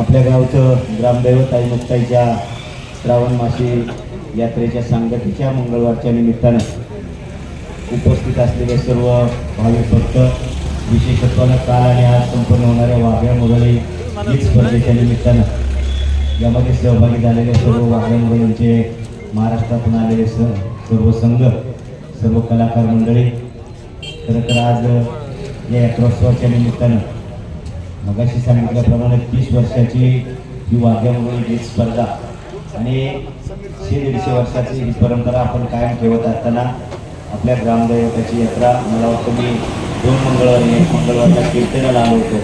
आपल्या गावचं ग्रामदैवत आई मुक्ताईच्या श्रावण मासी यात्रेच्या सांगतीच्या मंगळवारच्या निमित्तानं उपस्थित असलेले सर्व भाविक भक्त विशेषत्वानं काल आणि आज संपन्न होणाऱ्या वाघ्या मुरळी गीत स्पर्धेच्या निमित्तानं यामध्ये सहभागी झालेले सर्व वाघ्या मुरळींचे महाराष्ट्रातून आलेले स सर्व संघ सर्व कलाकार मंडळी. खरं तर आज या यात्रोत्सवाच्या निमित्तानं मगाशी सांगितल्याप्रमाणे तीस वर्षाची ही वाद्यामुळे मुरळी स्पर्धा. आणि शे दीडशे वर्षाची ही परंपरा आपण कायम ठेवत असताना आपल्या ग्रामदैवताची यात्रा. मला वाटतं मी दोन मंगळवारी एक मंगळवारला कीर्तनाला आलो होतो.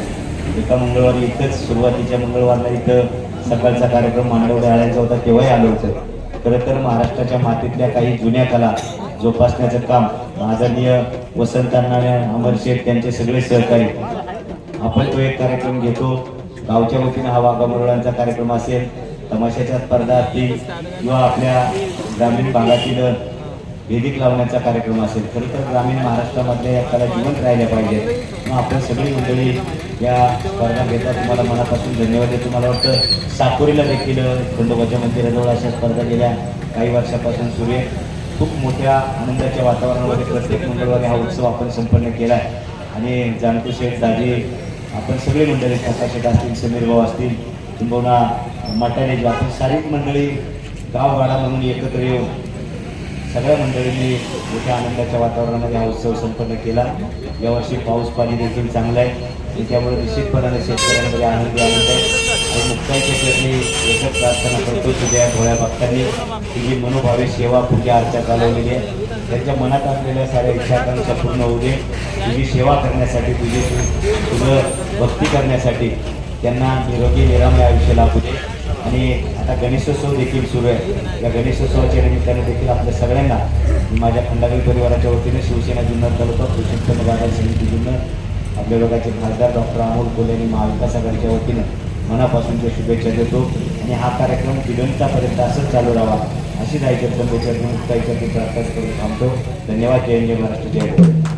एका मंगळवारी इथंच सुरुवातीच्या मंगळवारला इथं सकाळचा कार्यक्रम मांडवडे आणायचा होता तेव्हाही आलो होतं. खरं तर महाराष्ट्राच्या मातीतल्या काही जुन्या कला जोपासण्याचं काम आदरणीय वसंतांना अमर शेठ त्यांचे सगळे सहकारी आपण तो एक कार्यक्रम घेतो. गावच्या वतीनं हा वाघामुरळांचा कार्यक्रम असेल तमाशाच्या स्पर्धा असतील किंवा आपल्या ग्रामीण भागातील वेदिक लावण्याचा कार्यक्रम असेल खरं तर ग्रामीण महाराष्ट्रामध्ये या कला जिवंत राहिल्या पाहिजेत. मग आपण सगळी मंडळी या स्पर्धा घेता तुम्हाला मनापासून धन्यवाद देतो. मला वाटतं साकोरीला देखील खंडोबाच्या मंदिराजवळ अशा स्पर्धा गेल्या काही वर्षापासून सुरू आहे खूप मोठ्या आनंदाच्या वातावरणामध्ये प्रत्येक मंगळवारी हा उत्सव आपण संपन्न केला आहे आणि जानकू शेठ दाजी आपण सगळे मंडळी काका असतील समीर भाऊ असतील किंबहुना मटाने आपण सारीच मंडळी गावगाडा म्हणून एकत्र येऊन सगळ्या मंडळींनी मोठ्या आनंदाच्या वातावरणामध्ये हा उत्सव संपन्न केला. यावर्षी पाऊस पाणी देखील चांगलं आहे. त्याच्यामुळे त्यामुळे निश्चितपणाने शेतकऱ्यांमध्ये आनंदी आनंद आहे. आणि मुक्ताईच्या चरणी एकच प्रार्थना करतो तुझ्या भोळ्या भक्तांनी ही जी मनोभावे सेवा पूजा अर्चा चालवलेली आहे त्यांच्या मनात असलेल्या साऱ्या इच्छाकांक्षा पूर्ण होऊ दे. तुझी सेवा करण्यासाठी तुझी तुझं भक्ती करण्यासाठी त्यांना निरोगी निरामय आयुष्य लाभू दे. आणि आता गणेशोत्सव देखील सुरू आहे. या गणेशोत्सवाच्या निमित्ताने देखील आपल्या सगळ्यांना माझ्या खंडागरी परिवाराच्या वतीने शिवसेना जुन्नर तालुका कृषी उत्पन्न बाजार समिती जुन्नर आपल्या लोकांचे खासदार डॉक्टर अमोल कोले आणि महाविकास आघाडीच्या वतीनं मनापासूनच्या शुभेच्छा देतो. आणि हा कार्यक्रम दिगंतापर्यंत असंच चालू राहावा अशी राहायच्या जगदंबेच्या मुक्ताईच्या प्रार्थना करून थांबतो धन्यवाद जय जय महाराष्ट्र जय भारत